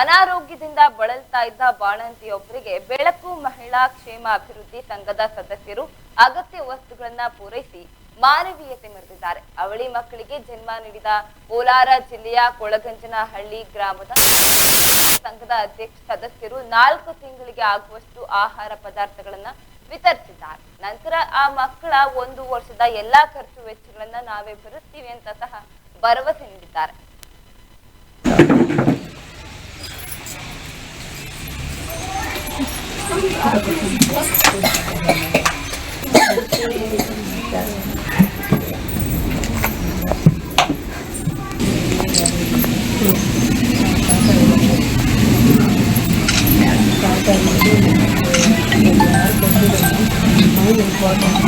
ಅನಾರೋಗ್ಯದಿಂದ ಬಳಲ್ತಾ ಇದ್ದ ಬಾಣಂತಿಯೊಬ್ಬರಿಗೆ ಬೆಳಕು ಮಹಿಳಾ ಕ್ಷೇಮ ಅಭಿವೃದ್ಧಿ ಸಂಘದ ಸದಸ್ಯರು ಅಗತ್ಯ ವಸ್ತುಗಳನ್ನ ಪೂರೈಸಿ ಮಾನವೀಯತೆ ಮೆರೆದಿದ್ದಾರೆ. ಅವಳಿ ಮಕ್ಕಳಿಗೆ ಜನ್ಮ ನೀಡಿದ ಕೋಲಾರ ಜಿಲ್ಲೆಯ ಕೊಳಗಂಜನಹಳ್ಳಿ ಗ್ರಾಮದ ಸಂಘದ ಅಧ್ಯಕ್ಷ ಸದಸ್ಯರು ನಾಲ್ಕು ತಿಂಗಳಿಗೆ ಆಗುವಷ್ಟು ಆಹಾರ ಪದಾರ್ಥಗಳನ್ನ ವಿತರಿಸಿದ್ದಾರೆ. ನಂತರ ಆ ಮಕ್ಕಳ ಒಂದು ವರ್ಷದ ಎಲ್ಲಾ ಖರ್ಚು ವೆಚ್ಚಗಳನ್ನ ನಾವೇ ಬರುತ್ತೀವಿ ಅಂತ ಸಹ ಭರವಸೆ ನೀಡಿದ್ದಾರೆ. ఇంపార్టెంట్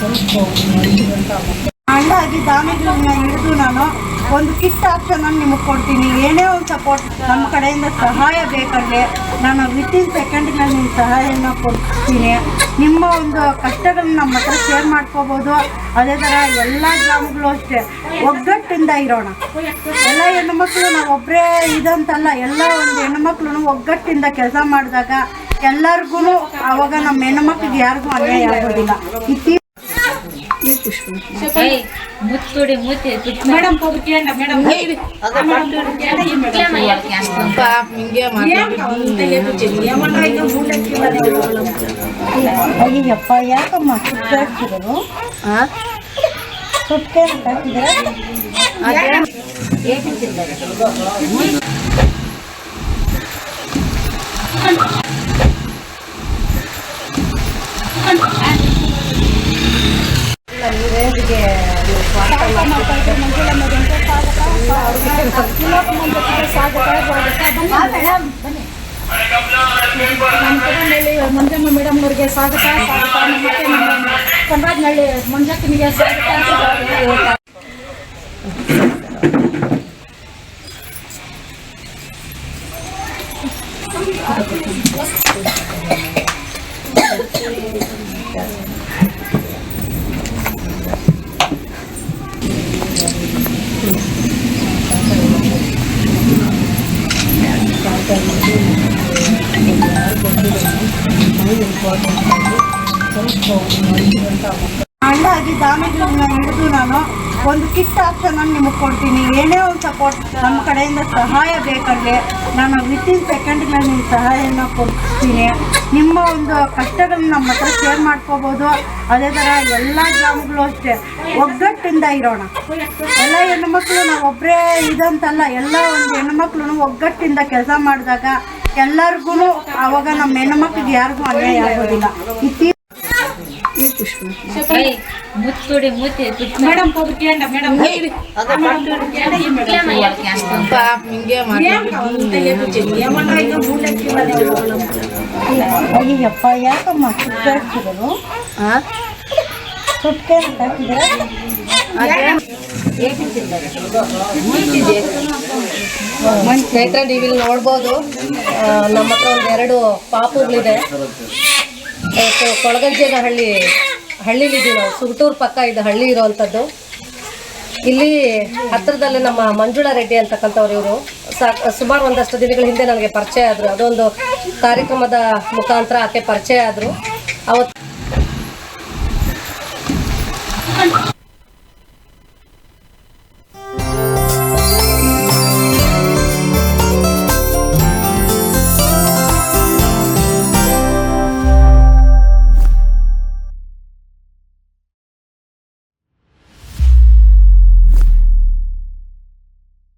సో ಹಂಗಾಗಿ ದಾನಿಗಳನ್ನ ಹಿಡಿದು ನಾನು ಒಂದು ಕಿಟ್ ಆಪ್ಷನನ್ನು ನಿಮಗೆ ಕೊಡ್ತೀನಿ. ಏನೇ ಒಂದು ಸಪೋರ್ಟ್ ನಮ್ಮ ಕಡೆಯಿಂದ ಸಹಾಯ ಬೇಕಾದ್ರೆ ನಾನು ವಿತಿನ್ ಸೆಕೆಂಡ್ನಲ್ಲಿ ನಿಮ್ಮ ಸಹಾಯನ ಕೊಡ್ತೀನಿ. ನಿಮ್ಮ ಒಂದು ಕಷ್ಟಗಳನ್ನ ನಮ್ಮ ಹತ್ರ ಶೇರ್ ಮಾಡ್ಕೋಬೋದು. ಅದೇ ಥರ ಎಲ್ಲ ಗ್ರಾಮಗಳು ಅಷ್ಟೇ. ಒಗ್ಗಟ್ಟಿಂದ ಇರೋಣ. ಎಲ್ಲ ಹೆಣ್ಮಕ್ಳು ನಾವು ಒಬ್ಬರೇ ಇದಂತಲ್ಲ, ಎಲ್ಲ ಒಂದು ಹೆಣ್ಮಕ್ಳು ಒಗ್ಗಟ್ಟಿಂದ ಕೆಲಸ ಮಾಡಿದಾಗ ಎಲ್ಲರಿಗೂ ಆವಾಗ ನಮ್ಮ ಹೆಣ್ಮಕ್ಳಿಗೆ ಯಾರಿಗೂ ಅನ್ಯಾಯ ಆಗೋದಿಲ್ಲ. ಇತ್ತೀ ಮುತ್ತುಡಿ ಮುತ್ತಿ ಮೇಡಮ್ ಅಯ್ಯಪ್ಪ ಯಾಕಮ್ಮ ಸುತ್ತ ಹಾಕಿದ್ರು ಸುತ್ತ ಹಾಕಿದ್ರೆ ಮಂಜಮ್ಮ ಮೇಡಮ್ ಅವರಿಗೆ ಸ್ವಾಗತ ಸ್ವಾಗತ ಮತ್ತೆ ನಮ್ಮ ಕನ್ರಾಜ್ನಳ್ಳಿ ಮಂಜಕ್ಕನಿಗೆ ಸ್ವಾಗತ 咁多年，我有一个这个男人，没有说他，咁从来没有到过。ಸ್ವಾಗತ. ಆಗಿ ಹಿಡಿದು ನಾನು ಒಂದು ಕಿಟ್ ಆಪ್ಷನ್ ನಿಮಗೆ ಕೊಡ್ತೀನಿ. ಏನೇ ಒಂದು ಸಪೋರ್ಟ್ ನಮ್ಮ ಕಡೆಯಿಂದ ಸಹಾಯ ಬೇಕಾದ್ರೆ ನಾನು ವಿತಿನ್ ಸೆಕೆಂಡ್ಗಳಲ್ಲಿ ನಿಮ್ಮ ಸಹಾಯನ ಕೊಡ್ತೀನಿ. ನಿಮ್ಮ ಒಂದು ಕಷ್ಟಗಳನ್ನ ನಮ್ಮ ಹತ್ರ ಶೇರ್ ಮಾಡ್ಕೋಬೋದು. ಅದೇ ಥರ ಎಲ್ಲ ಗ್ರಾಮಗಳು ಅಷ್ಟೇ. ಒಗ್ಗಟ್ಟಿಂದ ಇರೋಣ. ಎಲ್ಲ ಹೆಣ್ಮಕ್ಳು ನಾವು ಒಬ್ಬರೇ ಇದಂತಲ್ಲ, ಎಲ್ಲ ಒಂದು ಹೆಣ್ಮಕ್ಳು ಒಗ್ಗಟ್ಟಿಂದ ಕೆಲಸ ಮಾಡಿದಾಗ ಎಲ್ಲರಿಗೂ ಆವಾಗ ನಮ್ಮ ಹೆಣ್ಮಕ್ಳಿಗೆ ಯಾರಿಗೂ ಅನ್ಯಾಯ ಆಗೋದಿಲ್ಲ. Madam madam. ಮೇಡಮ್ ಅಯ್ಯಪ್ಪ ಯಾಕಮ್ಮ ಅಂತ ಹಾಕಿದ್ರೆ ಸ್ನೇಹಿತರೆ ನೀವು ಇಲ್ಲಿ ನೋಡ್ಬೋದು ನಮ್ಮ ಹತ್ರ ಒಂದು ಎರಡು ಪಾಪುಗಳಿದೆ. ಕೊಳಗಜ್ಜನ ಹಳ್ಳಿ ಹಳ್ಳಿಲಿದ್ದೀವಿ ನಾವು. ಸುಗಟೂರು ಪಕ್ಕ ಇದು ಹಳ್ಳಿ ಇರುವಂಥದ್ದು ಇಲ್ಲಿ ಹತ್ತಿರದಲ್ಲಿ ನಮ್ಮ ಮಂಜುಳಾ ರೆಡ್ಡಿ ಅಂತಕ್ಕಂಥವ್ರು ಇವರು. ಸುಮಾರು ಒಂದಷ್ಟು ದಿನಗಳ ಹಿಂದೆ ನನಗೆ ಪರಿಚಯ ಆದರು. ಅದೊಂದು ಕಾರ್ಯಕ್ರಮದ ಮುಖಾಂತರ ಆಕೆ ಪರಿಚಯ ಆದರು. ಅವತ್ತು